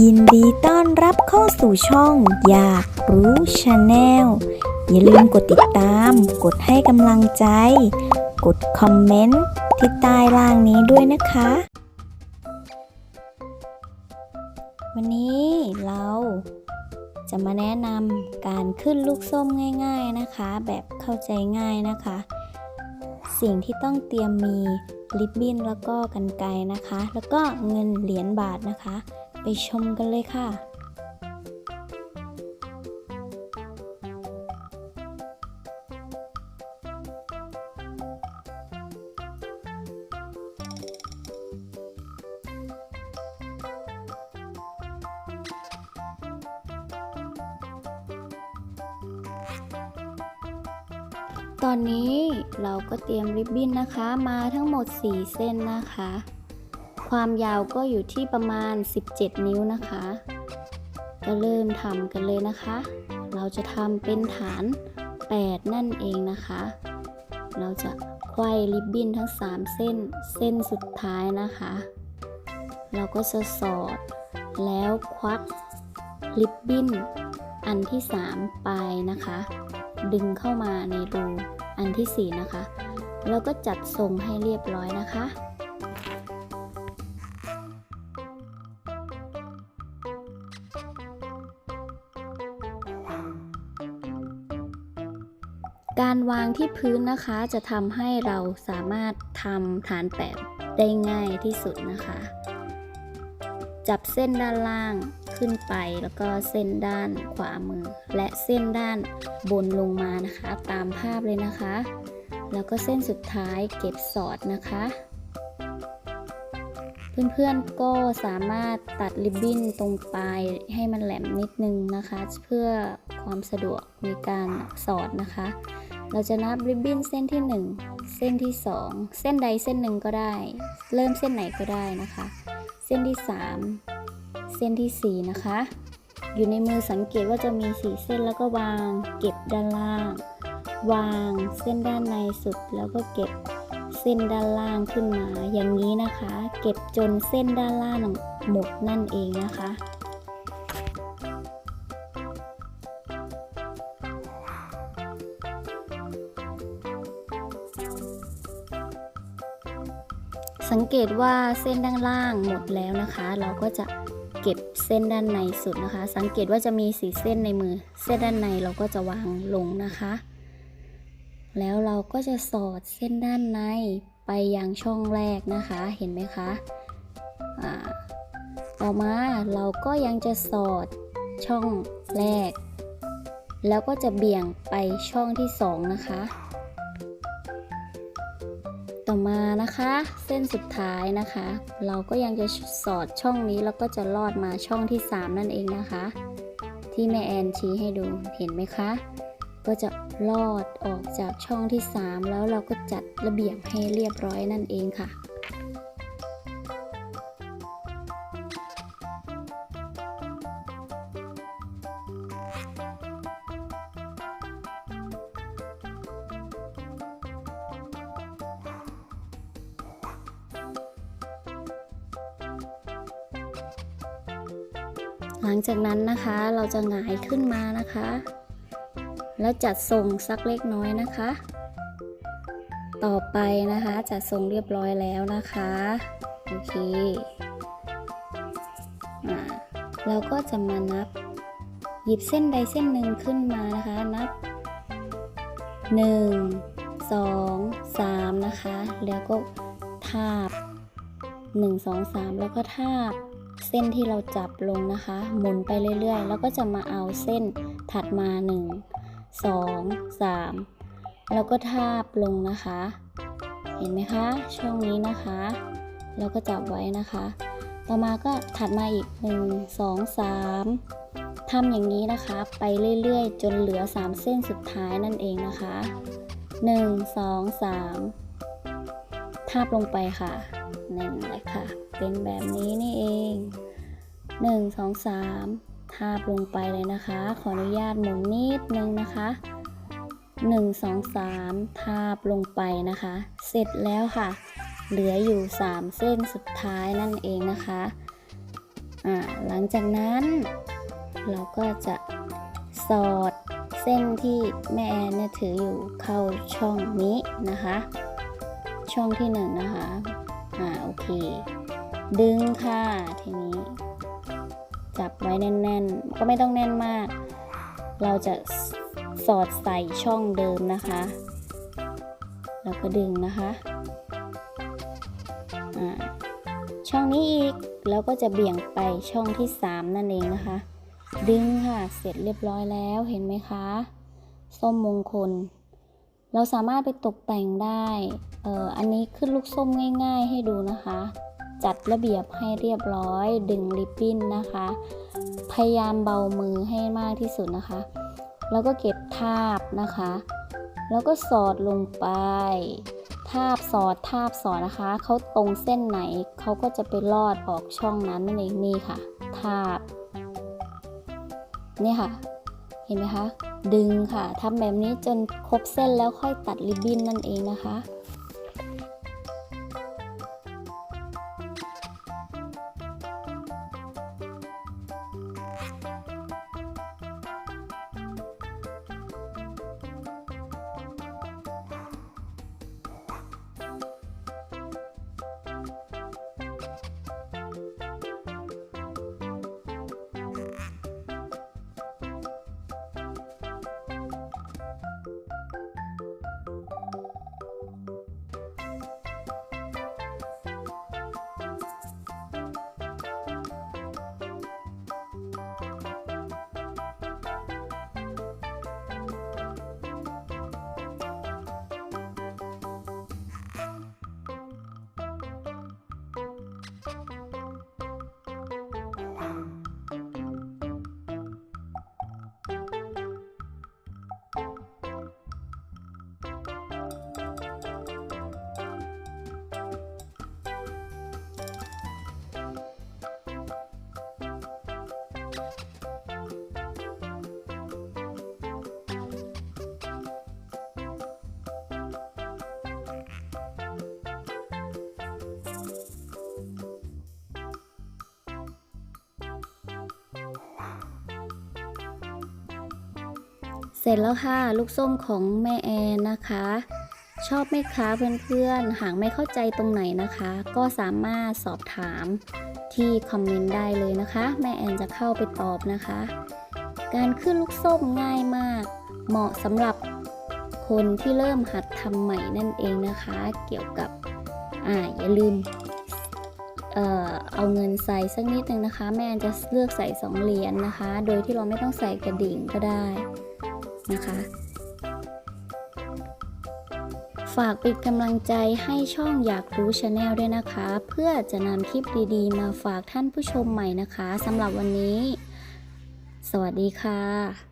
ยินดีต้อนรับเข้าสู่ช่องอยากรู้ชาแนลอย่าลืมกดติดตาม กดให้กำลังใจ กดคอมเมนต์ที่ใต้ล่างนี้ด้วยนะคะ วันนี้เราจะมาแนะนำการขึ้นลูกส้มง่ายๆนะคะ แบบเข้าใจง่ายนะคะ สิ่งที่ต้องเตรียมมีลิปบิ้นแล้วก็กันไกนะคะ แล้วก็เงินเหรียญบาทนะคะ ไปชมกันเลยค่ะตอนนี้เราก็เตรียมริบบิ้นนะคะ มาทั้งหมด 4 เส้นนะคะ ความยาวก็อยู่ที่ประมาณ 17 นิ้วนะคะ ก็เริ่มทำกันเลยนะคะ เราจะทำเป็นฐาน 8 นั่นเองนะคะ เราจะไขว้ริบบิ้นทั้ง 3 เส้นเส้นสุดท้ายนะคะ เราก็จะสอดแล้วควักริบบิ้นอันที่ 3 ไปนะคะ ดึงเข้ามาในรูอันที่ 4 นะคะ แล้วก็จัดทรงให้เรียบร้อยนะคะ การวางที่พื้นนะคะจะทำให้เราสามารถทำฐานแปดได้ง่ายที่สุดนะคะ จับเส้นด้านล่างขึ้นไปแล้วก็เส้นด้านขวามือ และเส้นด้านบนลงมานะคะ ตามภาพเลยนะคะ แล้วก็เส้นสุดท้ายเก็บสอดนะคะ เพื่อนๆก็สามารถตัดริบบิ้นตรงปลายให้มันแหลมนิดนึงนะคะ เพื่อความสะดวกในการสอดนะคะ เราจะนับริบบิ้นเส้นที่ 1 เส้นที่ 2 เส้นใดเส้นหนึ่งก็ได้ เริ่มเส้นไหนก็ได้นะคะ เส้นที่ 3 เส้นที่ 4 นะคะ อยู่ในมือสังเกตว่าจะมี 4 เส้นแล้วก็วาง เก็บด้านล่าง วางเส้นด้านในสุดแล้วก็เก็บเส้นด้านล่างขึ้นมา อย่างนี้นะคะ เก็บจนเส้นด้านล่างหมดนั่นเองนะคะ สังเกตว่าเส้นด้านล่างหมดแล้วนะคะ เราก็จะเก็บเส้นด้านในสุดนะคะ สังเกตว่าจะมีสีเส้นในมือ เส้นด้านในเราก็จะวางลงนะคะ แล้วเราก็จะสอดเส้นด้านในไปยังช่องแรกนะคะ เห็นไหมคะต่อมาเราก็ยังจะสอดช่องแรก แล้วก็จะเบี่ยงไปช่องที่สองนะคะ ต่อมานะคะ เส้นสุดท้ายนะคะ เราก็ยังจะสอดช่องนี้แล้วก็จะลอดมาช่องที่ 3 นั่นเองนะคะ ที่แม่แอนชี้ให้ดูเห็นไหมคะ ก็จะลอดออกจากช่องที่ 3 แล้วเราก็จัดระเบียบให้เรียบร้อยนั่นเองค่ะ หลังจากนั้นนะคะเราจะหงายขึ้นมานะคะ แล้วจัดทรงสักเล็กน้อยนะคะ ต่อไปนะคะจัดทรงเรียบร้อยแล้วนะคะโอเคอ่าเราก็จะมานับ หยิบเส้นใดเส้นหนึ่งขึ้นมานะคะนับ 1 2 3 นะคะ แล้วก็ทาบ 1 2 3 แล้วก็ทาบ เส้นที่เราจับลงนะคะ หมุนไปเรื่อยๆ แล้วก็จะมาเอาเส้นถัดมา 1 2 3 แล้วก็ทาบลงนะคะ เห็นไหมคะ ช่องนี้นะคะแล้วก็จับไว้นะคะ ต่อมาก็ถัดมาอีก 1 2 3ทำอย่างนี้นะคะ ไปเรื่อยๆ จนเหลือ 3 เส้นสุดท้ายนั่นเองนะคะ 1 2 3 ทาบลงไปค่ะนั่นแหละค่ะ เป็นแบบนี้นี่เอง 1 2 3 ทาบลงไปเลยนะคะ ขออนุญาตหมุนนิดนึงนะคะ 1 2 3 ทาบลงไปนะคะ เสร็จแล้วค่ะ เหลืออยู่ 3 เส้นสุดท้ายนั่นเองนะคะอ่าหลังจากนั้น เราก็จะสอดเส้นที่แม่แอนเนี่ยถืออยู่เข้าช่องนี้นะคะ ช่องที่หนึ่งนะคะ อ่าโอเค ดึงค่ะ ทีนี้ จับไว้แน่นๆ ก็ไม่ต้องแน่นมาก เราจะสอดใส่ช่องเดิมนะคะ แล้วก็ดึงนะคะอ่าช่องนี้อีกแล้วก็จะเบี่ยงไปช่องที่ 3 นั่นเองนะคะ ดึงค่ะเสร็จเรียบร้อยแล้วเห็นไหมคะส้มมงคล เราสามารถไปตกแต่งได้เอ่ออันนี้ขึ้นลูกส้มง่าย ๆ ให้ดูนะคะ จัดระเบียบให้เรียบร้อย ดึงริบบิ้นนะคะ พยายามเบามือให้มากที่สุดนะคะ แล้วก็เก็บทาบนะคะ แล้วก็สอดลงไป ทาบสอดทาบสอดนะคะเขาตรงเส้นไหนเขาก็จะไปลอดออกช่องนั้นนั่นเองนี่ค่ะ ทาบนี่ค่ะ เห็นไหมคะ ดึงค่ะทำแบบนี้จนครบเส้นแล้วค่อยตัดริบบิ้นนั่นเองนะคะ Thank you. เสร็จแล้วค่ะ ลูกส้มของแม่แอนนะคะ ชอบไหมคะเพื่อนๆ หากไม่เข้าใจตรงไหนนะคะ ก็สามารถสอบถามที่คอมเมนต์ได้เลยนะคะ แม่แอนจะเข้าไปตอบนะคะ การขึ้นลูกส้มง่ายมาก เหมาะสำหรับคนที่เริ่มหัดทำใหม่นั่นเองนะคะ เกี่ยวกับอ่าอย่าลืมเอ่อเอาเงินใส่สักนิดนึงนะคะ แม่แอนจะเลือกใส่สองเหรียญนะคะ โดยที่เราไม่ต้องใส่กระดิ่งก็ได้ นะคะ ฝากเป็นกำลังใจให้ช่องอยากรู้ชาแนลด้วยนะคะ เพื่อจะนำคลิปดีๆ มาฝากท่านผู้ชมใหม่นะคะสำหรับวันนี้ สวัสดีค่ะ